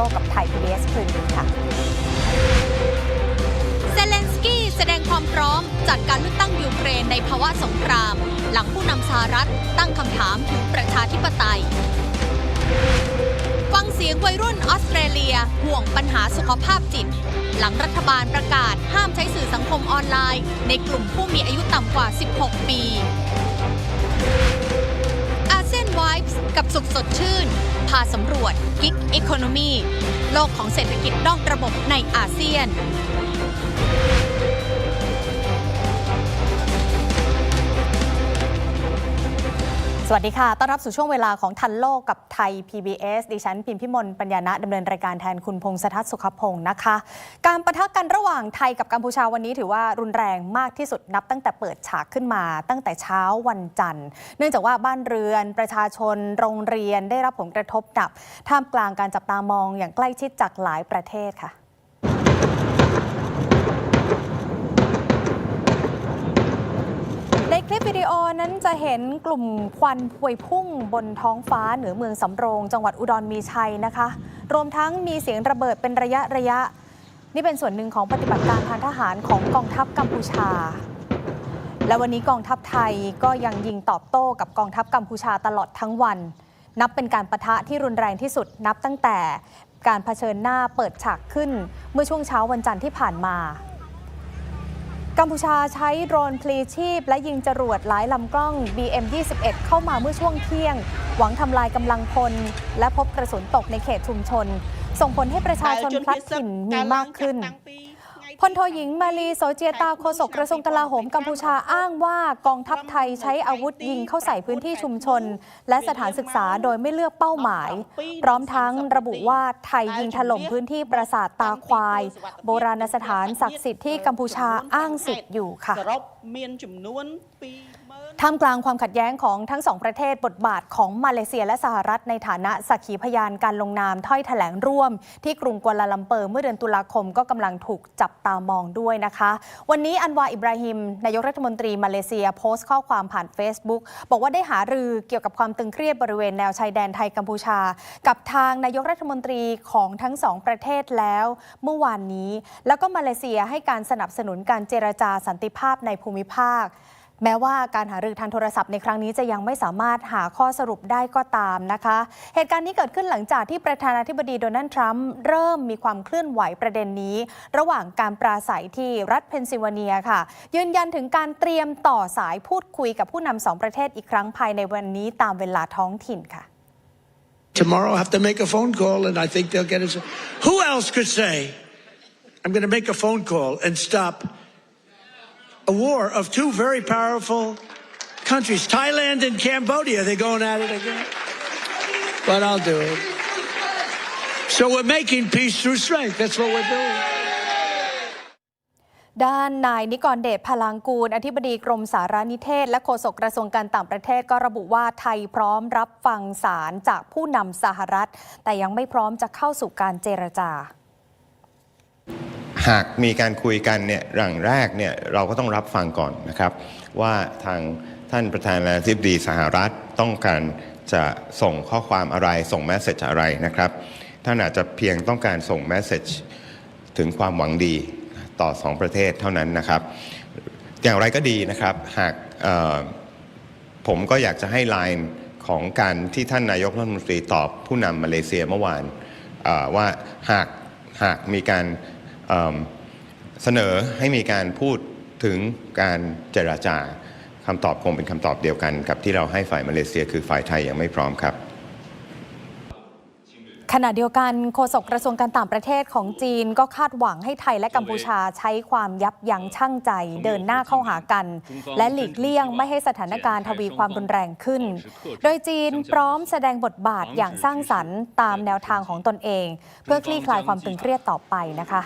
ลกกับไทย PBS คืนนี้ค่ะเซเลนสกี้แสดงความพร้อมจัดการเลือกตั้งยูเครนในภาวะสงคราม หลังผู้นำสหรัฐตั้งคำถามถึงประชาธิปไตย ฟังเสียงวัยรุ่นออสเตรเลียห่วงปัญหาสุขภาพจิต หลังรัฐบาลประกาศห้ามใช้สื่อสังคมออนไลน์ ในกลุ่มผู้มีอายุต่ำกว่า 16 ปี Vibes กับสุขสดชื่น พาสำรวจกิ๊กอีโคโนมีโลกของเศรษฐกิจนอกระบบในอาเซียน สวัสดีค่ะ ต้อนรับสู่ช่วงเวลาของทันโลกกับไทย PBS ดิฉันพิมพิมลปัญญาณะดำเนินรายการแทนคุณพงษ์สทัศน์สุขพงศ์นะคะ การประทะกันระหว่างไทยกับกัมพูชาวันนี้ถือว่ารุนแรงมากที่สุดนับตั้งแต่เปิดฉากขึ้นมาตั้งแต่เช้าวันจันทร์ เนื่องจากว่าบ้านเรือนประชาชน โรงเรียนได้รับผลกระทบหนักท่ามกลางการจับตามองอย่างใกล้ชิดจากหลายประเทศค่ะ คลิปวิดีโอนั้นจะเห็นกลุ่มควันพวยพุ่งบนท้องฟ้าเหนือเมืองสำโรง จังหวัดอุดรมีชัยนะคะ รวมทั้งมีเสียงระเบิดเป็นระยะระยะ นี่เป็นส่วนหนึ่งของปฏิบัติการทางทหารของกองทัพกัมพูชา และวันนี้กองทัพไทยก็ยังยิงตอบโต้กับกองทัพกัมพูชาตลอดทั้งวัน นับเป็นการประทะที่รุนแรงที่สุดนับตั้งแต่การเผชิญหน้าเปิดฉากขึ้น เมื่อช่วงเช้าวันจันทร์ที่ผ่านมา กัมพูชาใช้โดรนพลีชีพ และยิงจรวดหลายลำกล้อง BM21 เข้ามาเมื่อช่วงเที่ยง หวังทำลายกำลังพล และพบกระสุนตกในเขตชุมชน ส่งผลให้ประชาชนพลัดถิ่นมีมากขึ้น พลโทหญิงมาลีโสเจียตาโฆษกกระทรวงกลาโหมกัมพูชาอ้างว่ากองทัพไทยใช้อาวุธยิงเข้าใส่พื้นที่ชุมชน และสถานศึกษาโดยไม่เลือกเป้าหมาย พร้อมทั้งระบุว่าไทยยิงถล่มพื้นที่ปราสาทตาควาย โบราณสถานศักดิ์สิทธิ์ที่กัมพูชาอ้างสิทธิ์อยู่ค่ะ ท่ามกลางความขัดแย้งของทั้งสองประเทศบทบาทของมาเลเซียและสหรัฐในฐานะสักขีพยานการลงนามถ้อยแถลงร่วม ที่กรุงกัวลาลัมเปอร์เมื่อเดือนตุลาคมก็กำลังถูกจับตามองด้วยนะคะ วันนี้อันวาอิบราฮิม นายกรัฐมนตรีมาเลเซียโพสต์ข้อความผ่าน Facebook บอกว่าได้หารือเกี่ยวกับความตึงเครียดบริเวณแนวชายแดนไทยกัมพูชา กับทางนายกรัฐมนตรีของทั้งสองประเทศแล้ว เมื่อวานนี้ แล้วก็มาเลเซียให้การสนับสนุนการเจรจาสันติภาพในภูมิภาค แม้ว่าการหารือทางโทรศัพท์ในครั้งนี้จะยังไม่สามารถหาข้อสรุปได้ก็ตามนะคะ เหตุการณ์นี้เกิดขึ้นหลังจากที่ประธานาธิบดีโดนัลด์ทรัมป์เริ่มมีความเคลื่อนไหวประเด็นนี้ ระหว่างการปราศัยที่รัฐเพนซิลเวเนียค่ะ ยืนยันถึงการเตรียมต่อสายพูดคุยกับผู้นำสองประเทศอีกครั้งภายในวันนี้ตามเวลาท้องถิ่นค่ะ Tomorrow, I have to make a phone call, and I think they'll get us. Who else could say, I'm going to make a phone call and stop a war of two very powerful countries, Thailand and Cambodia? They're going at it again. But I'll do it. So we're making peace through strength. That's what we're doing. ด้านนายนิกรเดชพลังกูล อธิบดีกรมสารนิเทศ และโฆษกกระทรวงการต่างประเทศก็ระบุว่าไทยพร้อมรับฟังสารจากผู้นำสหรัฐ แต่ยังไม่พร้อมจะเข้าสู่การเจรจา หากมีการคุยกันเนี่ยหลังแรกเนี่ยเราก็ต้องรับฟังก่อนนะครับ ว่าทางท่านประธานาธิบดีสหรัฐต้องการจะส่งข้อความอะไรส่งแมสเซจอะไรนะครับท่านอาจจะเพียงต้องการส่งแมสเซจถึงความหวังดีต่อสองประเทศเท่านั้นนะครับ อย่างไรก็ดีนะครับหากผมก็อยากจะให้ไลน์ของการที่ท่านนายกรัฐมนตรีตอบผู้นำมาเลเซียเมื่อวานว่าหากหากมีการ เอิ่มเสนอให้มีการพูดถึงการเจราจาคำตอบคงเป็นคำตอบเดียวกันกับที่เราให้ฝ่ายมาเลเซีย คือฝ่ายไทยยังไม่พร้อมครับขณะเดียวกันโฆษกกระทรวงการต่างประเทศของจีนก็คาดหวังให้ไทยและกัมพูชาใช้ความยับยั้งชั่งใจเดินหน้าเข้าหากัน และหลีกเลี่ยงไม่ให้สถานการณ์ทวีความรุนแรงขึ้น โดยจีนพร้อมแสดงบทบาทอย่างสร้างสรรค์ตามแนวทางของตนเอง เพื่อคลี่คลายความตึงเครียดต่อไปนะคะ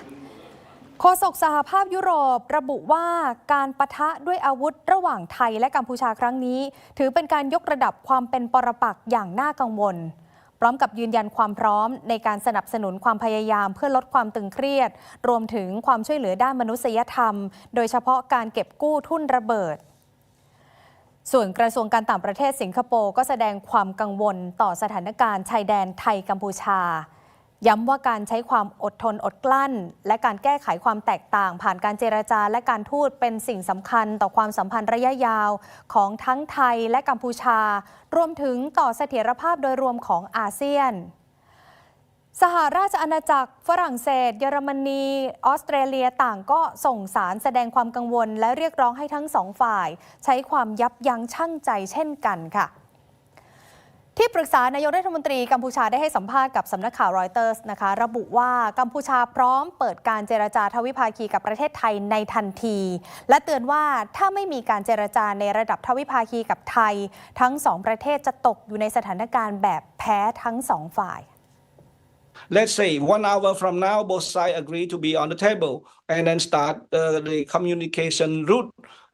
โฆษกสหภาพยุโรประบุว่าการปะทะด้วยอาวุธระหว่างไทยและกัมพูชาครั้งนี้ ถือเป็นการยกระดับความเป็นปรปักษ์อย่างน่ากังวล พร้อมกับยืนยันความพร้อมในการสนับสนุนความพยายามเพื่อลดความตึงเครียด รวมถึงความช่วยเหลือด้านมนุษยธรรม โดยเฉพาะการเก็บกู้ทุ่นระเบิดส่วนกระทรวงการต่างประเทศสิงคโปร์ก็แสดงความกังวลต่อสถานการณ์ชายแดนไทยกัมพูชา ย้ำว่าการใช้ความอดทนอดกลั้น และการแก้ไขความแตกต่าง ผ่านการเจรจาและการทูตเป็นสิ่งสำคัญต่อความสัมพันธ์ระยะยาวของทั้งไทยและกัมพูชา รวมถึงต่อเสถียรภาพโดยรวมของอาเซียน สหราชอาณาจักร ฝรั่งเศส เยอรมนี ออสเตรเลียต่างก็ส่งสารแสดงความกังวล และเรียกร้องให้ทั้งสองฝ่าย ใช้ความยับยั้งชั่งใจเช่นกันค่ะ ที่ปรึกษานายกรัฐมนตรีกัมพูชาได้ให้สัมภาษณ์กับสำนักข่าวรอยเตอร์สนะคะ ระบุว่ากัมพูชาพร้อมเปิดการเจรจาทวิภาคีกับประเทศไทยในทันที และเตือนว่าถ้าไม่มีการเจรจาในระดับทวิภาคีกับไทย ทั้งสองประเทศจะตกอยู่ในสถานการณ์แบบแพ้ทั้งสองฝ่าย let's say one hour from now, both sides agree to be on the table and then start uh, the communication route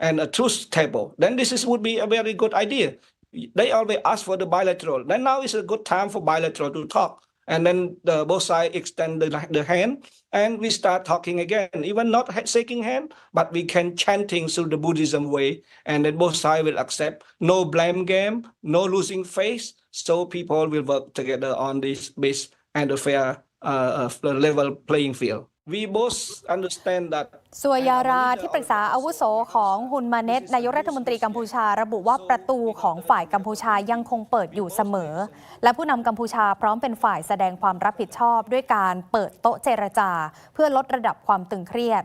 and a truth table. Then this is, would be a very good idea. They always ask for the bilateral. Then now is a good time for bilateral to talk. And then the both sides extend the, the hand and we start talking again. Even not shaking hand, but we can chanting through the Buddhism way. And then both sides will accept no blame game, no losing face. So people will work together on this base and a fair uh, uh, level playing field. We both understand that สวยาราที่ปรึกษาอาวุโสของฮุนมาเนตนายกรัฐมนตรีกัมพูชา ระบุว่าประตูของฝ่ายกัมพูชายังคงเปิดอยู่เสมอ และผู้นำกัมพูชาพร้อมเป็นฝ่ายแสดงความรับผิดชอบ ด้วยการเปิดโต๊ะเจรจา เพื่อลดระดับความตึงเครียด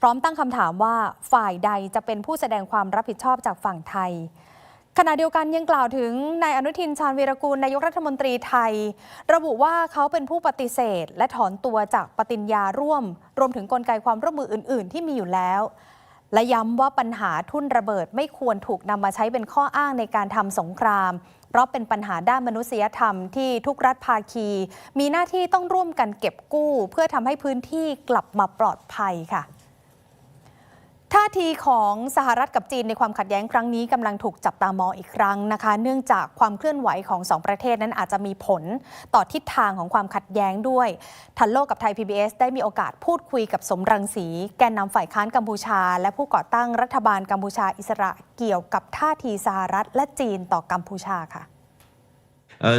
พร้อมตั้งคำถามว่าฝ่ายใดจะเป็นผู้แสดงความรับผิดชอบจากฝั่งไทย ขณะเดียวกันยังกล่าวถึงนายอนุทินชาญวีรกูลนายกรัฐมนตรีไทย ระบุว่าเขาเป็นผู้ปฏิเสธ และถอนตัวจากปฏิญญาร่วม รวมถึงกลไกความร่วมมืออื่น ๆ ที่มีอยู่แล้ว และย้ำว่าปัญหาทุ่นระเบิดไม่ควรถูกนำมาใช้เป็นข้ออ้างในการทำสงคราม เพราะเป็นปัญหาด้านมนุษยธรรมที่ทุกรัฐภาคี มีหน้าที่ต้องร่วมกันเก็บกู้ เพื่อทำให้พื้นที่กลับมาปลอดภัยค่ะ ท่าทีของสหรัฐกับจีนในความขัดแย้งครั้งนี้กำลังถูกจับตามองอีกครั้งนะคะ เนื่องจากความเคลื่อนไหวของสองประเทศนั้นอาจจะมีผลต่อทิศทางของความขัดแย้งด้วย ทันโลกกับไทย PBS ได้มีโอกาสพูดคุยกับสมรังสี แกนนำฝ่ายค้านกัมพูชา และผู้ก่อตั้งรัฐบาลกัมพูชาอิสระเกี่ยวกับท่าทีสหรัฐและจีนต่อกัมพูชาค่ะ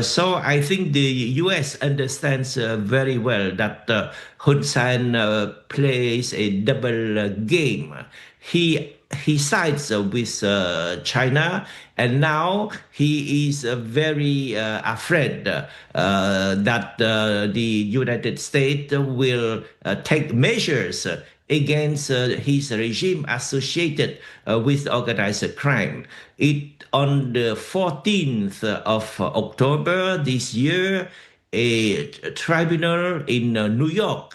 so I think the U.S. understands uh, very well that uh, Hun Sen uh, plays a double uh, game. He he sides uh, with uh, China, and now he is uh, very uh, afraid uh, that uh, the United States will take measures. against his regime associated with organized crime. It on the 14th of October this year, a tribunal in New York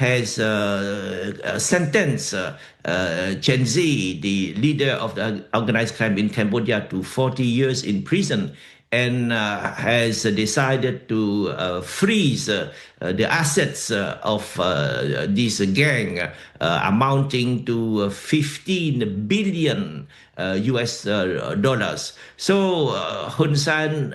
has uh, uh, sentenced uh, uh, Chen Zi, the leader of the organized crime in Cambodia, to 40 years in prison and uh, has decided to uh, freeze uh, the assets of this gang, amounting to uh, 15 billion US dollars. So Hun Sen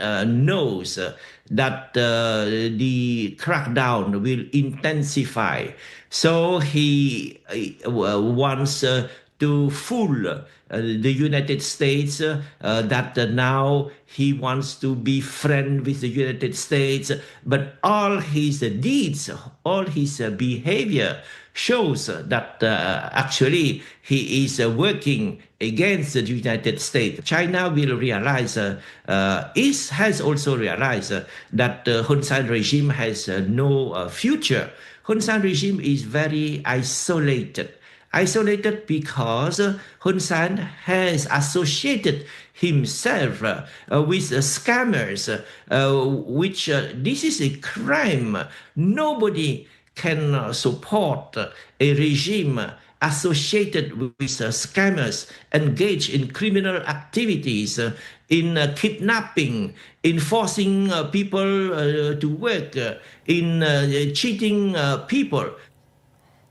knows that uh, the crackdown will intensify. So he uh, wants uh, to fool the United States that now he wants to be friend with the United States, but all his deeds, all his behavior shows that uh, actually he is uh, working against the United States. China will realize, uh, uh, is has also realized uh, that the Hun Sen regime has uh, no future. Hun Sen regime is very isolated isolated because Hun Sen has associated himself uh, with uh, scammers, uh, which this is a crime. Nobody can uh, support uh, a regime associated with uh, scammers engaged in criminal activities, uh, in uh, kidnapping, in forcing uh, people uh, to work, uh, in uh, cheating uh, people.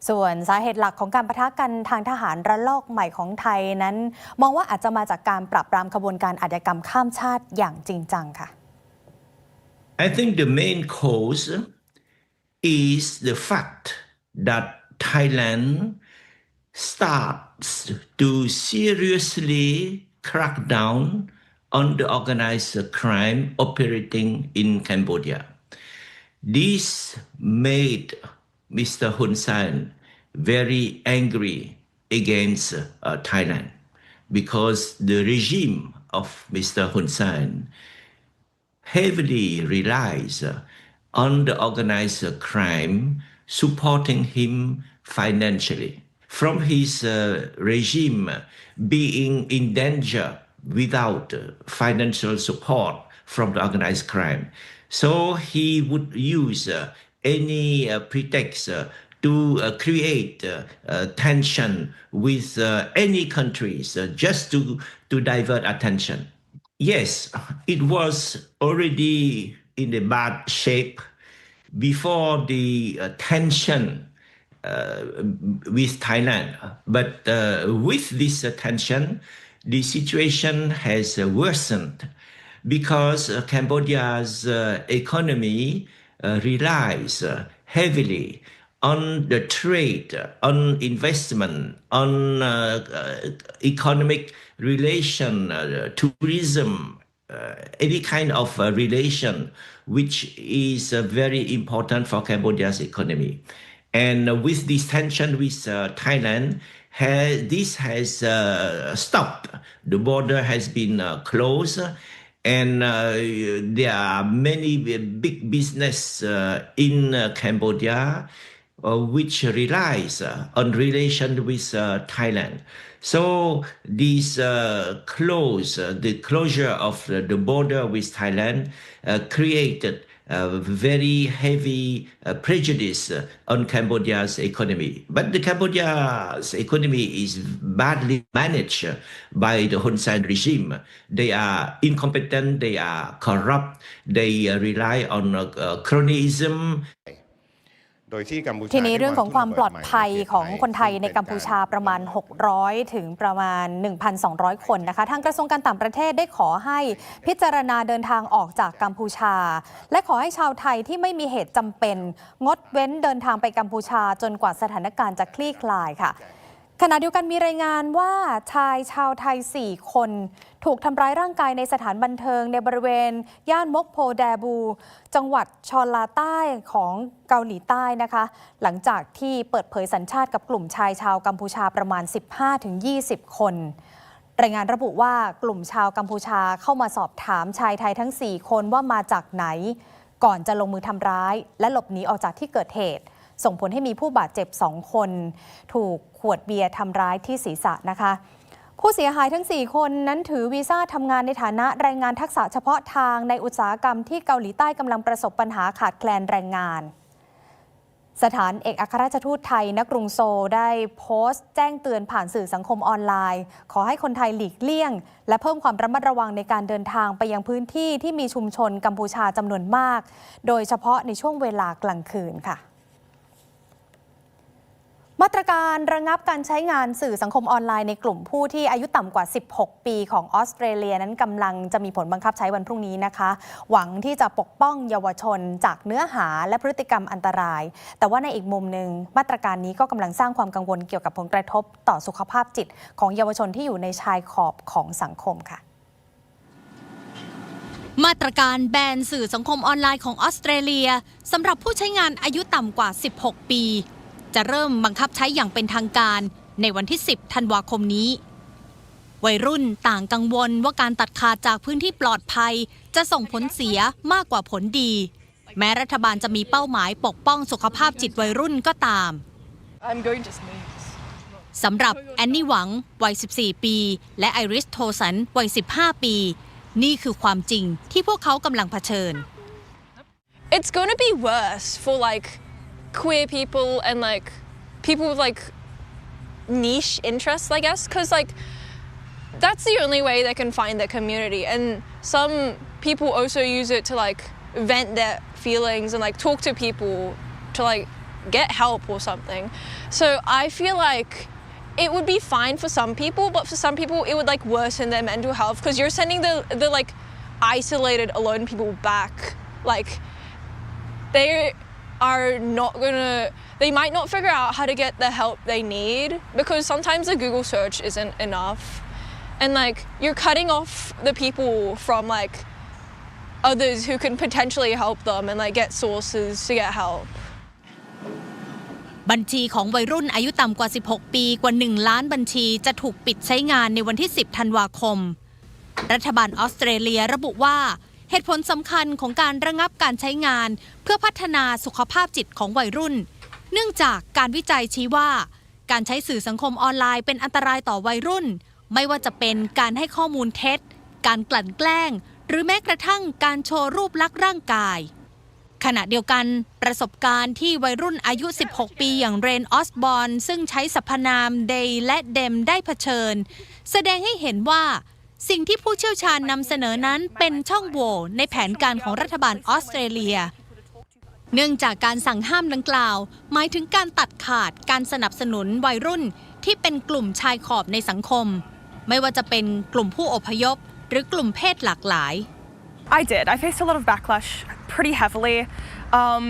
ส่วนสาเหตุหลักของการประทะกันทางทหารระลอกใหม่ของไทยนั้น มองว่าอาจจะมาจากการปราบปรามขบวนการอาชญากรรมข้ามชาติอย่างจริงจังค่ะ I think the main cause is the fact that Thailand starts to seriously crack down on the organized crime operating in Cambodia. This made Mr. Hun Sen very angry against uh, Thailand because the regime of Mr. Hun Sen heavily relies uh, on the organized crime supporting him financially. From his uh, regime being in danger without uh, financial support from the organized crime. So he would use uh, any uh, pretext uh, to uh, create uh, uh, tension with uh, any countries just to, to divert attention. Yes, it was already in a bad shape before the uh, tension uh, with Thailand. But uh, with this uh, tension, the situation has uh, worsened because uh, Cambodia's economy relies heavily on the trade, on investment, on economic relation, tourism, any kind of uh, relation, which is uh, very important for Cambodia's economy. And uh, with this tension with uh, Thailand, ha- this has uh, stopped. The border has been uh, closed, and uh, there are many big business uh, in uh, Cambodia uh, which relies uh, on relation with uh, Thailand. So this uh, close, uh, the closure of the, the border with Thailand uh, created a very heavy uh, prejudice uh, on Cambodia's economy. But the Cambodia's economy is badly managed by the Hun Sen regime. They are incompetent, they are corrupt, they uh, rely on uh, uh, cronyism, โดยที่กัมพูชาทีนี้เรื่องของความปลอดภัยของคนไทยในกัมพูชาซึ่งประมาณ 600 ถึงประมาณ 1,200 คนนะคะ ทางกระทรวงการต่างประเทศได้ขอให้พิจารณาเดินทางออกจากกัมพูชา และขอให้ชาวไทยที่ไม่มีเหตุจำเป็น งดเว้นเดินทางไปกัมพูชาจนกว่าสถานการณ์จะคลี่คลายค่ะ ขณะเดียวกันมีรายงานว่าชายชาวไทย 4 คน ถูกทำร้ายร่างกายในสถานบันเทิงในบริเวณ ย่านมกโพแดบู จังหวัดชอลาใต้ของเกาหลีใต้นะคะ หลังจากที่เปิดเผยสัญชาติกับกลุ่มชายชาวกัมพูชาประมาณ 15-20 คน รายงานระบุว่ากลุ่มชาวกัมพูชาเข้ามาสอบถามชายไทยทั้ง 4 คนว่ามาจากไหน ก่อนจะลงมือทำร้าย และหลบหนีออกจากที่เกิดเหตุ ส่งผลให้มีผู้บาดเจ็บ 2 คน ถูกขวดเบียร์ทำร้ายที่ศีรษะนะคะ ผู้เสียหายทั้ง 4 คนนั้นถือวีซ่าทำงานในฐานะแรงงานทักษะเฉพาะทางในอุตสาหกรรมที่เกาหลีใต้กำลังประสบปัญหาขาดแคลนแรงงานสถานเอกอัครราชทูตไทยณกรุงโซได้โพสต์ แจ้งเตือนผ่านสื่อสังคมออนไลน์ ขอให้คนไทยหลีกเลี่ยง และเพิ่มความระมัดระวังในการเดินทางไปยังพื้นที่ที่มีชุมชนกัมพูชาจำนวนมาก โดยเฉพาะในช่วงเวลากลางคืนค่ะ มาตรการระงับการใช้งานสื่อสังคมออนไลน์ในกลุ่มผู้ที่อายุต่ำกว่า 16 ปีของออสเตรเลียนั้นกำลังจะมีผลบังคับใช้วันพรุ่งนี้นะคะ หวังที่จะปกป้องเยาวชนจากเนื้อหาและพฤติกรรมอันตราย แต่ว่าในอีกมุมหนึ่งมาตรการนี้ก็กำลังสร้างความกังวลเกี่ยวกับผลกระทบต่อสุขภาพจิตของเยาวชนที่อยู่ในชายขอบของสังคมค่ะมาตรการแบนสื่อสังคมออนไลน์ของออสเตรเลียสำหรับผู้ใช้งานอายุต่ำกว่า 16 ปี จะเริ่มบังคับใช้อย่างเป็นทางการในวันที่ 10 ธันวาคมนี้ วัยรุ่นต่างกังวลว่าการตัดขาดจากพื้นที่ปลอดภัย จะส่งผลเสียมากกว่าผลดี แม้รัฐบาลจะมีเป้าหมายปกป้องสุขภาพจิตวัยรุ่นก็ตามสำหรับแอนนี่หวังวัย 14 ปี และไอริสโทสันวัย 15 ปี นี่คือความจริงที่พวกเขากำลังเผชิญ It's going to be worse for like queer people and like people with like niche interests, I guess, because like that's the only way they can find their community. And some people also use it to like vent their feelings and like talk to people to like get help or something. So I feel like it would be fine for some people, but for some people it would like worsen their mental health because you're sending the the like isolated, alone people back like they are not gonna they might not figure out how to get the help they need because sometimes the google search isn't enough and like you're cutting off the people from like others who can potentially help them and like get sources to get help บัญชีของวัยรุ่นอายุต่ำกว่า 16 ปีกว่า 1 ล้านบัญชีจะถูกปิดใช้งานในวันที่ 10 ธันวาคม รัฐบาลออสเตรเลียระบุว่า เหตุผลสำคัญของการระงับการใช้งาน เพื่อพัฒนาสุขภาพจิตของวัยรุ่น เนื่องจากการวิจัยชี้ว่า การใช้สื่อสังคมออนไลน์เป็นอันตรายต่อวัยรุ่น ไม่ว่าจะเป็นการให้ข้อมูลเท็จ การกลั่นแกล้ง หรือแม้กระทั่งการโชว์รูปลักษณ์ร่างกาย ขณะเดียวกันประสบการณ์ที่วัยรุ่นอายุ 16 ปีอย่างเรนออสบอนซึ่งใช้สรรพนามเดย์และเดมได้เผชิญ แสดงให้เห็นว่า สิ่งที่ผู้เชี่ยวชาญนำเสนอนั้นเป็นช่องโหว่ในแผนการของรัฐบาลออสเตรเลีย เนื่องจากการสั่งห้ามดังกล่าว หมายถึงการตัดขาดการสนับสนุนวัยรุ่นที่เป็นกลุ่มชายขอบในสังคม ไม่ว่าจะเป็นกลุ่มผู้อพยพ หรือกลุ่มเพศหลากหลาย I did. I faced a lot of backlash pretty heavily. Um,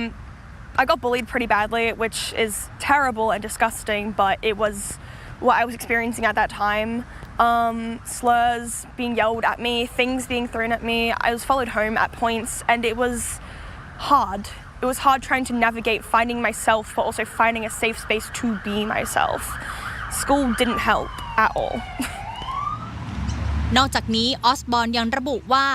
I got bullied pretty badly, which is terrible and disgusting, but it was what I was experiencing at that time. Um, slurs being yelled at me, things being thrown at me. I was followed home at points, and it was hard. It was hard trying to navigate finding myself, but also finding a safe space to be myself. School didn't help at all. นอกจากนี้ออสบอนยังระบุว่า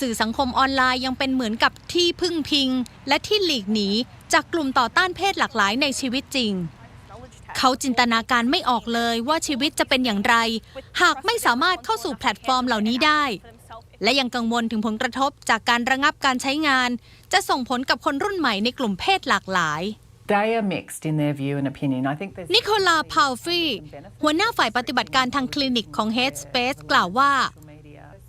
สื่อสังคมออนไลน์ยังเป็นเหมือนกับที่พึ่งพิง และที่หลีกหนีจากกลุ่มต่อต้านเพศหลากหลายในชีวิตจริง เขาจินตนาการไม่ออกเลยว่าชีวิตจะเป็นอย่างไร หากไม่สามารถเข้าสู่แพลตฟอร์มเหล่านี้ได้ และยังกังวลถึงผลกระทบจากการระงับการใช้งาน จะส่งผลกับคนรุ่นใหม่ในกลุ่มเพศหลากหลาย They are mixed in their view and opinion. I think there's นิโคลาพาวฟรีหัวหน้าฝ่ายปฏิบัติการทางคลินิกของ Headspace กล่าวว่า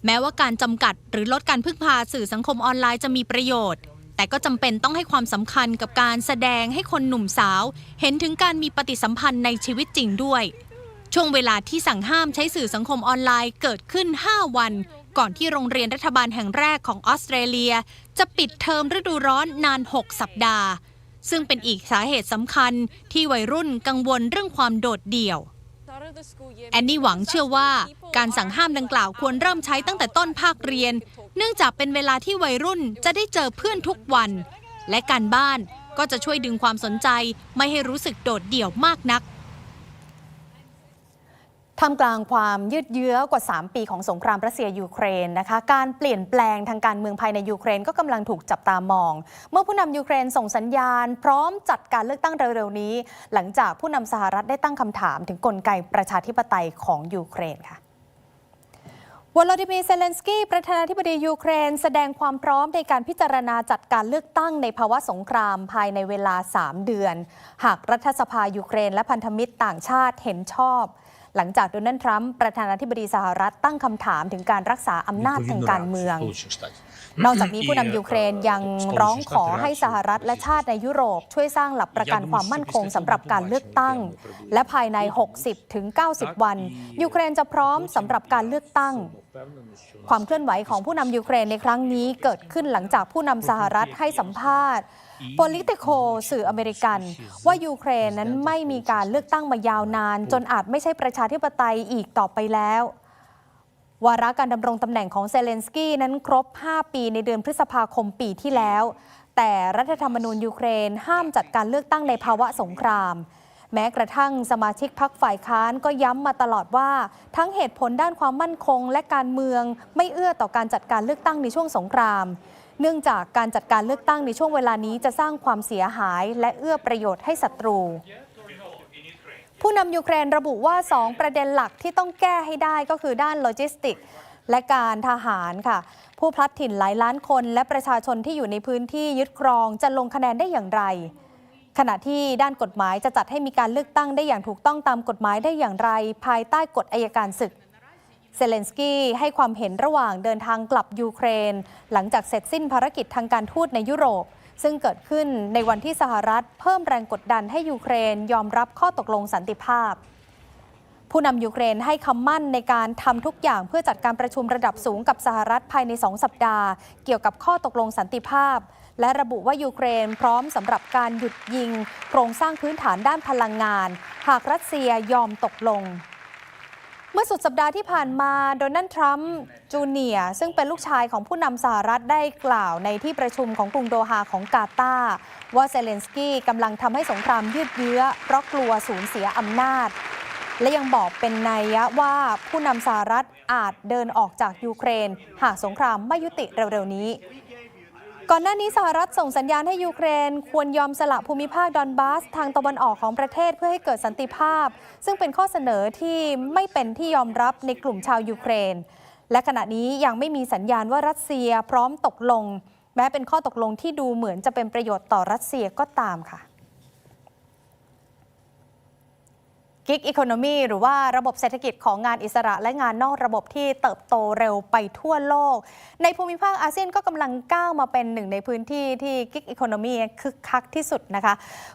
แม้ว่าการจำกัดหรือลดการพึ่งพาสื่อสังคมออนไลน์จะมีประโยชน์ แต่ก็จำเป็นต้องให้ความสำคัญกับการแสดงให้คนหนุ่มสาว เห็นถึงการมีปฏิสัมพันธ์ในชีวิตจริงด้วย ช่วงเวลาที่สั่งห้ามใช้สื่อสังคมออนไลน์เกิดขึ้น 5 วัน ก่อนที่โรงเรียนรัฐบาลแห่งแรกของออสเตรเลีย จะปิดเทอมฤดูร้อนนาน 6 สัปดาห์ ซึ่งเป็นอีกสาเหตุสำคัญที่วัยรุ่นกังวลเรื่องความโดดเดี่ยวแอนนี่หวังเชื่อว่า การสั่งห้ามดังกล่าวควรเริ่มใช้ตั้งแต่ต้นภาคเรียน เนื่องจากเป็นเวลาที่วัยรุ่นจะได้เจอเพื่อนทุกวัน และการบ้านก็จะช่วยดึงความสนใจไม่ให้รู้สึกโดดเดี่ยวมากนักท่ามกลางความยืดเยื้อกว่า 3 ปีของสงครามรัสเซียยูเครนนะคะ การเปลี่ยนแปลงทางการเมืองภายในยูเครนก็กำลังถูกจับตามอง เมื่อผู้นำยูเครนส่งสัญญาณ พร้อมจัดการเลือกตั้งเร็วๆนี้ หลังจากผู้นำสหรัฐได้ตั้งคำถามถึงกลไกประชาธิปไตยของยูเครนค่ะ วลาดิมีร์เซเลนสกี้ประธานาธิบดียูเครน แสดงความพร้อมในการพิจารณาจัดการเลือกตั้งในภาวะสงครามภายในเวลา 3 เดือน หากรัฐสภายูเครนและพันธมิตรต่างชาติเห็นชอบ หลังจากโดนัลด์ทรัมป์ประธานาธิบดีสหรัฐตั้งคำถามถึงการรักษาอำนาจทางการเมือง นอกจากนี้ผู้นำยูเครนยังร้องขอให้สหรัฐและชาติในยุโรป ช่วยสร้างหลักประกันความมั่นคงสำหรับการเลือกตั้ง และภายใน 60ถึง90 วัน ยูเครนจะพร้อมสำหรับการเลือกตั้ง ความเคลื่อนไหวของผู้นำยูเครนในครั้งนี้เกิดขึ้นหลังจากผู้นำสหรัฐให้สัมภาษณ์ Politico สื่ออเมริกัน ว่ายูเครนนั้นไม่มีการเลือกตั้งมายาวนาน จนอาจไม่ใช่ประชาธิปไตยอีกต่อไปแล้ว วาระการดำรงตำแหน่งของเซเลนสกี้นั้นครบ 5 ปีในเดือนพฤษภาคมปีที่แล้ว แต่รัฐธรรมนูญยูเครน ห้ามจัดการเลือกตั้งในภาวะสงคราม แม้กระทั่งสมาชิกพรรคฝ่ายค้านก็ย้ำมาตลอดว่า ทั้งเหตุผลด้านความมั่นคง และการเมืองไม่เอื้อต่อการจัดการเลือกตั้งในช่วงสงครามเนื่องจากการจัดการเลือกตั้งในช่วงเวลานี้จะสร้างความเสียหาย และเอื้อประโยชน์ให้ศัตรู ผู้นำยูเครนระบุว่า 2 ประเด็นหลักที่ต้องแก้ให้ได้ก็คือด้านโลจิสติก และการทหารค่ะ ผู้พลัดถิ่นหลายล้านคน และประชาชนที่อยู่ในพื้นที่ยึดครองจะลงคะแนนได้อย่างไร ขณะที่ด้านกฎหมายจะจัดให้มีการเลือกตั้งได้อย่างถูกต้องตามกฎหมายได้อย่างไร ภายใต้กฎอายการศึกเซเลนสกี้ให้ความเห็นระหว่างเดินทางกลับยูเครน หลังจากเสร็จสิ้นภารกิจทางการทูตในยุโรป ซึ่งเกิดขึ้นในวันที่สหรัฐเพิ่มแรงกดดันให้ยูเครนยอมรับข้อตกลงสันติภาพ ผู้นำยูเครนให้คำมั่นในการทำทุกอย่างเพื่อจัดการประชุมระดับสูงกับสหรัฐภายใน2สัปดาห์ เกี่ยวกับข้อตกลงสันติภาพ และระบุว่ายูเครนพร้อมสำหรับการหยุดยิง โครงสร้างพื้นฐานด้านพลังงาน หากรัสเซียยอมตกลง เมื่อสุดสัปดาห์ที่ผ่านมาโดนัลด์ทรัมป์จูเนียร์ซึ่งเป็นลูกชายของผู้นำสหรัฐได้กล่าวในที่ประชุมของกรุงโดฮาของกาตาร์ว่าเซเลนสกี้กำลังทำให้สงครามยืดเยื้อ เพราะกลัวสูญเสียอำนาจ และยังบอกเป็นนัยว่าผู้นำสหรัฐอาจเดินออกจากยูเครน หากสงครามไม่ยุติเร็วๆนี้ ก่อนหน้านี้สหรัฐส่งสัญญาณให้ยูเครน ควรยอมสละภูมิภาคดอนบาส ทางตะวันออกของประเทศเพื่อให้เกิดสันติภาพ ซึ่งเป็นข้อเสนอที่ไม่เป็นที่ยอมรับในกลุ่มชาวยูเครน และขณะนี้ยังไม่มีสัญญาณว่ารัสเซียพร้อมตกลง แม้เป็นข้อตกลงที่ดูเหมือนจะเป็นประโยชน์ต่อรัสเซียก็ตามค่ะ กิกอีโคโนมีหรือว่าระบบเศรษฐกิจของงานอิสระและงานนอกระบบที่เติบโตเร็วไปทั่วโลก ในภูมิภาคอาเซียนก็กำลังก้าวมาเป็นหนึ่งในพื้นที่ที่กิกอีโคโนมีคึกคักที่สุดนะคะ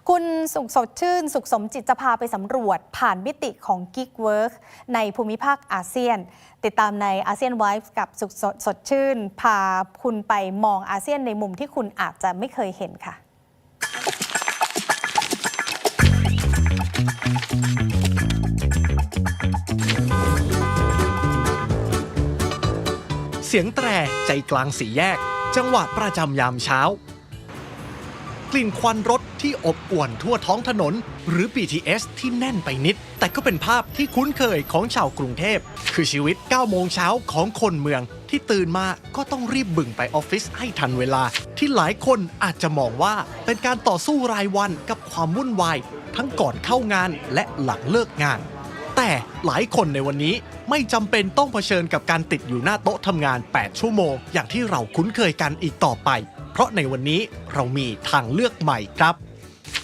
คุณสุขสดชื่น สุขสมจิตจะพาไปสำรวจผ่านมิติของกิกเวิร์กในภูมิภาคอาเซียน ติดตามในอาเซียนไวฟ์กับสุขสดสดชื่น พาคุณไปมองอาเซียนในมุมที่คุณอาจจะไม่เคยเห็นค่ะ เสียงแตรใจกลางสี่แยก จังหวะประจำยามเช้า กลิ่นควันรถที่อบอวนทั่วท้องถนน หรือ BTS ที่แน่นไปนิด แต่ก็เป็นภาพที่คุ้นเคยของชาวกรุงเทพ คือชีวิต 9 โมงเช้าของคนเมือง ที่ตื่นมาก็ต้องรีบบึ่งไปออฟฟิศให้ทันเวลา ที่หลายคนอาจจะมองว่าเป็นการต่อสู้รายวันกับความวุ่นวาย ทั้งก่อนเข้างานและหลังเลิกงาน แต่หลายคนในวันนี้ไม่จำเป็นต้องเผชิญกับการติดอยู่หน้าโต๊ะทำงาน 8 ชั่วโมง อย่างที่เราคุ้นเคยกันอีกต่อไป เพราะในวันนี้เรามีทางเลือกใหม่ครับ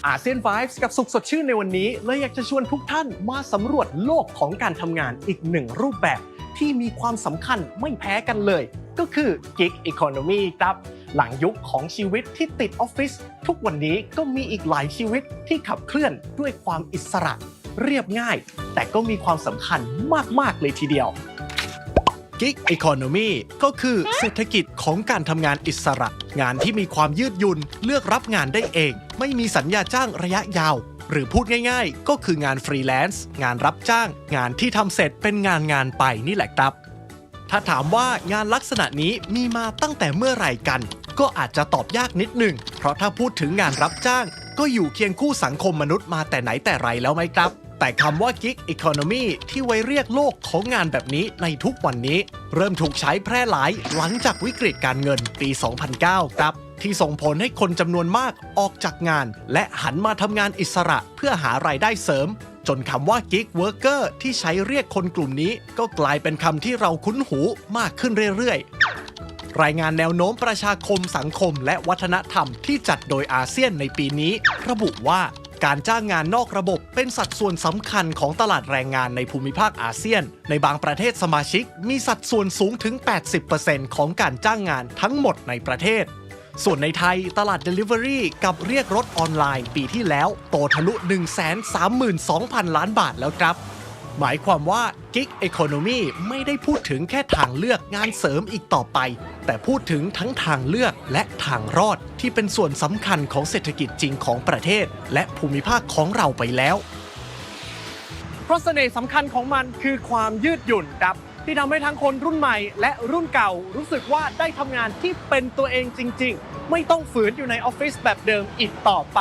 อาเซียน Vibes กับสุขสดชื่นในวันนี้เลยอยากจะชวนทุกท่านมาสำรวจโลกของการทำงานอีกหนึ่งรูปแบบ ที่มีความสำคัญไม่แพ้กันเลย ก็คือ Gig Economy ครับ หลังยุคของชีวิตที่ติดออฟฟิศทุกวันนี้ก็มีอีกหลายชีวิตที่ขับเคลื่อนด้วยความอิสระเรียบง่าย แต่ก็มีความสำคัญมาก ๆ เลยทีเดียว Gig Economy ก็คือเศรษฐกิจของการทำงานอิสระ งานที่มีความยืดหยุ่นเลือกรับงานได้เอง ไม่มีสัญญาจ้างระยะยาว หรือพูดง่ายๆ ก็คืองานฟรีแลนซ์งานรับจ้าง งานที่ทำเสร็จเป็นงานงานไปนี่แหละครับ ถ้าถามว่างานลักษณะนี้มีมาตั้งแต่เมื่อไหร่กัน ก็อาจจะตอบยากนิดหนึ่ง เพราะถ้าพูดถึงงานรับจ้าง ก็อยู่เคียงคู่สังคมมนุษย์มาแต่ไหนแต่ไรแล้วไหมครับแต่คำว่า Gig Economy ที่ไว้เรียกโลกของงานแบบนี้ในทุกวันนี้ เริ่มถูกใช้แพร่หลายหลังจากวิกฤตการเงินปี 2009 ครับ ที่ส่งผลให้คนจำนวนมากออกจากงาน และหันมาทำงานอิสระเพื่อหารายได้เสริม จนคำว่า Gig Worker ที่ใช้เรียกคนกลุ่มนี้ ก็กลายเป็นคำที่เราคุ้นหูมากขึ้นเรื่อยๆรายงานแนวโน้มประชาคมสังคมและวัฒนธรรมที่จัดโดยอาเซียนในปีนี้ ระบุว่าการจ้างงานนอกระบบเป็นสัดส่วนสำคัญของตลาดแรงงานในภูมิภาคอาเซียน ในบางประเทศสมาชิกมีสัดส่วนสูงถึง 80%ของการจ้างงานทั้งหมดในประเทศ ส่วนในไทยตลาด Delivery กับเรียกรถออนไลน์ปีที่แล้ว โตทะลุ 132,000 ล้านบาทแล้วครับ หมายความว่า Gig Economy ไม่ได้พูดถึงแค่ทางเลือกงานเสริมอีกต่อไป แต่พูดถึงทั้งทางเลือกและทางรอดที่เป็นส่วนสำคัญของเศรษฐกิจจริงของประเทศ และภูมิภาคของเราไปแล้ว เพราะเสน่ห์สำคัญของมันคือความยืดหยุ่นครับ ที่ทำให้ทั้งคนรุ่นใหม่ และรุ่นเก่ารู้สึกว่าได้ทำงานที่เป็นตัวเองจริง ๆ ไม่ต้องฝืนอยู่ในออฟฟิศแบบเดิมอีกต่อไป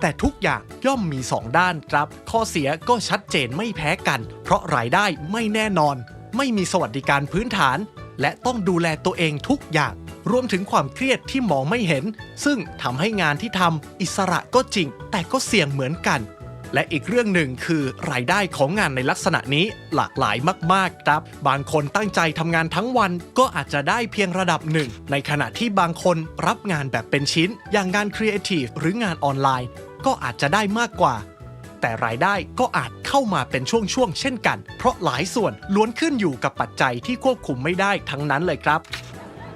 แต่ทุกอย่างย่อมมี 2 ด้านครับ ข้อเสียก็ชัดเจนไม่แพ้กัน เพราะรายได้ไม่แน่นอน ไม่มีสวัสดิการพื้นฐาน และต้องดูแลตัวเองทุกอย่าง รวมถึงความเครียดที่มองไม่เห็น ซึ่งทำให้งานที่ทำอิสระก็จริง แต่ก็เสี่ยงเหมือนกัน และอีกเรื่องหนึ่งคือรายได้ของงานในลักษณะนี้หลากหลายมากๆครับ บางคนตั้งใจทำงานทั้งวันก็อาจจะได้เพียงระดับหนึ่ง ในขณะที่บางคนรับงานแบบเป็นชิ้น อย่างงานครีเอทีฟหรืองานออนไลน์ ก็อาจจะได้มากกว่า แต่รายได้ก็อาจเข้ามาเป็นช่วงๆเช่นกัน เพราะหลายส่วนล้วนขึ้นอยู่กับปัจจัยที่ควบคุมไม่ได้ทั้งนั้นเลยครับ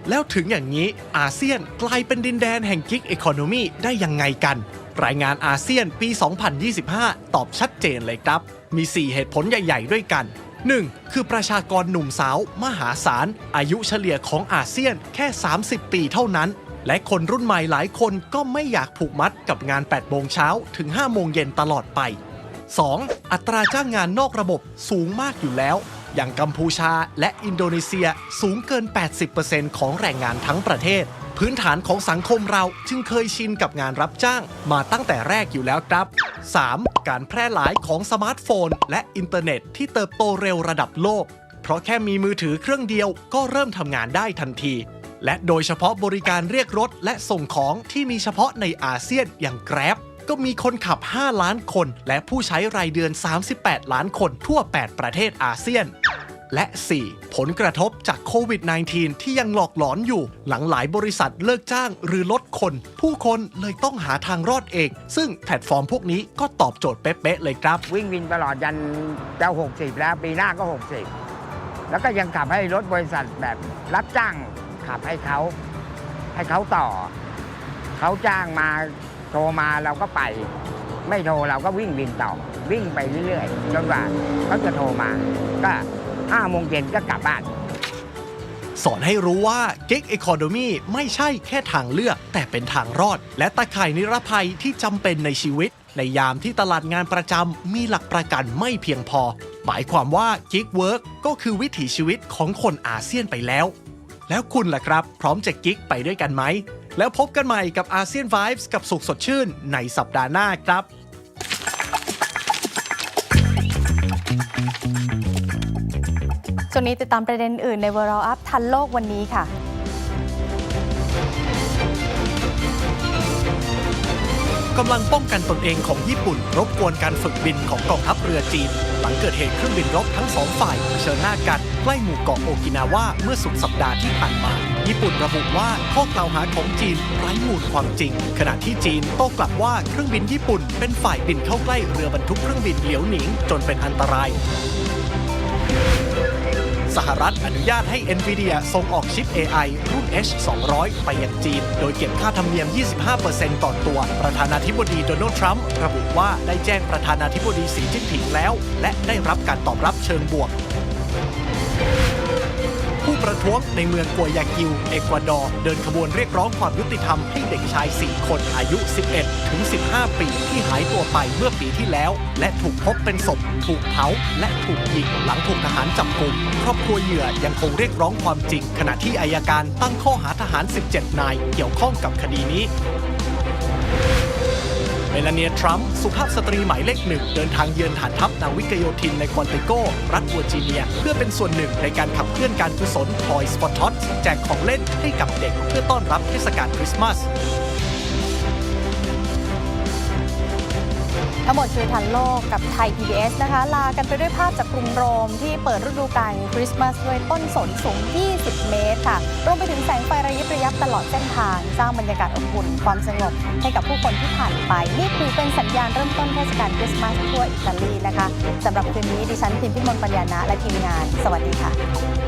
แล้วถึงอย่างนี้อาเซียนกลายเป็นดินแดนแห่งกิกอีโคโนมีได้ยังไงกัน รายงานอาเซียนปี 2025 ตอบชัดเจนเลยครับ มี 4 เหตุผลใหญ่ๆ ด้วยกัน 1. คือประชากรหนุ่มสาว มหาศาล อายุเฉลี่ยของอาเซียนแค่ 30 ปีเท่านั้น และคนรุ่นใหม่หลายคนก็ไม่อยากผูกมัดกับงาน 8 โมงเช้าถึง 5 โมงเย็นตลอดไป 2. อัตราจ้างงานนอกระบบสูงมากอยู่แล้ว อย่างกัมพูชาและอินโดนีเซียสูงเกิน 80%ของแรงงานทั้งประเทศ พื้นฐานของสังคมเราจึงเคยชินกับงานรับจ้าง มาตั้งแต่แรกอยู่แล้วครับ 3. การแพร่หลายของสมาร์ทโฟน และอินเทอร์เน็ตที่เติบโตเร็วระดับโลก เพราะแค่มีมือถือเครื่องเดียวก็เริ่มทำงานได้ทันที และโดยเฉพาะบริการเรียกรถและส่งของที่มีเฉพาะในอาเซียนอย่าง Grab ก็มีคนขับ 5 ล้านคน และผู้ใช้รายเดือน 38 ล้านคนทั่ว 8 ประเทศอาเซียน และ 4. ผลกระทบจากโควิด -19 ที่ยังหลอกหลอนอยู่ หลังหลายบริษัทเลิกจ้างหรือลดคน ผู้คนเลยต้องหาทางรอดเอง ซึ่งแพลตฟอร์มพวกนี้ก็ตอบโจทย์เป๊ะ ๆ เลยครับ วิ่งวินตลอดยันจะ60 แล้วปีหน้าก็ 60 แล้วก็ยังขับให้รถบริษัทแบบรับจ้างขับให้เขา ให้เขาต่อ เขาจ้างมาโทรมาเราก็ไป ไม่โทรเราก็วิ่งวินต่อ วิ่งไปเรื่อยๆจนกว่าเขาจะโทรมาก็ ห้าโมงเย็นก็กลับบ้าน สอนให้รู้ว่า Gig Economy ไม่ใช่แค่ทางเลือก แต่เป็นทางรอด และตะข่ายนิรภัยที่จำเป็นในชีวิต ในยามที่ตลาดงานประจำมีหลักประกันไม่เพียงพอ หมายความว่า Gig Work ก็คือวิถีชีวิตของคนอาเซียนไปแล้ว แล้วคุณล่ะครับ พร้อมจะกิ๊กไปด้วยกันไหมแล้วพบกันใหม่กับอาเซียน Vibes กับสุขสดชื่นในสัปดาห์หน้าครับ ช่วงนี้ติดตามประเด็นอื่นใน World Up ทันโลกวันนี้ค่ะกำลังป้องกันตนเองของญี่ปุ่น รบกวนการฝึกบินของกองทัพเรือจีน หลังเกิดเหตุเครื่องบินรบทั้งสองฝ่ายเผชิญหน้ากันใกล้หมู่เกาะโอกินาวาเมื่อสุดสัปดาห์ที่ผ่านมา ญี่ปุ่นระบุว่าข้อกล่าวหาของจีนไร้มูลความจริง ขณะที่จีนโต้กลับว่าเครื่องบินญี่ปุ่น เป็นฝ่ายบินเข้าใกล้เรือบรรทุกเครื่องบินเหลียวหนิงจนเป็นอันตราย สหรัฐอนุญาตให้ NVIDIA ส่งออกชิป AI รุ่น H200 ไปยังจีน โดยเก็บค่าธรรมเนียม 25%ต่อตัว ประธานาธิบดีโดนัลด์ทรัมป์ระบุว่าได้แจ้งประธานาธิบดีสีจิ้นผิงแล้ว และได้รับการตอบรับเชิงบวก ผู้ประท้วงในเมืองกัวยากิว เอกวาดอร์เดินขบวนเรียกร้องความยุติธรรมให้เด็กชาย 4 คนอายุ 11 ถึง 15 ปีที่หายตัวไปเมื่อปีที่แล้ว และถูกพบเป็นศพ ถูกเผาและถูกยิงหลังถูกทหารจับกุมครอบครัวเหยื่อยังคงเรียกร้องความจริง ขณะที่อายการตั้งข้อหาทหาร 17 นายเกี่ยวข้องกับคดีนี้ มลาเนียทรัมป์สุภาพสตรีหมายเลขหนึ่งเดินทางเยือนฐานทัพนาวิกโยธินในควอนติโก รัฐเวอร์จิเนีย เพื่อเป็นส่วนหนึ่งในการขับเคลื่อนการกุศลทอยสปอตท็อตแจกของเล่นให้กับเด็กเพื่อต้อนรับเทศกาลคริสต์มาส ทั้งหมดคือทันโลกกับไทย PBS นะคะ ลากันไปด้วยภาพจากกรุงโรมที่เปิดฤดูกาลคริสต์มาสด้วยต้นสนสูง 20 เมตรค่ะ รวมไปถึงแสงไฟระยิบระยับตลอดเส้นทาง สร้างบรรยากาศอบอุ่นความสงบ ให้กับผู้คนที่ผ่านไป นี่คือเป็นสัญญาณเริ่มต้นเทศกาลคริสต์มาสทั่วอิตาลีนะคะสำหรับคืนนี้ดิฉันพิมพิมลปัญญานะและทีมงาน สวัสดีค่ะ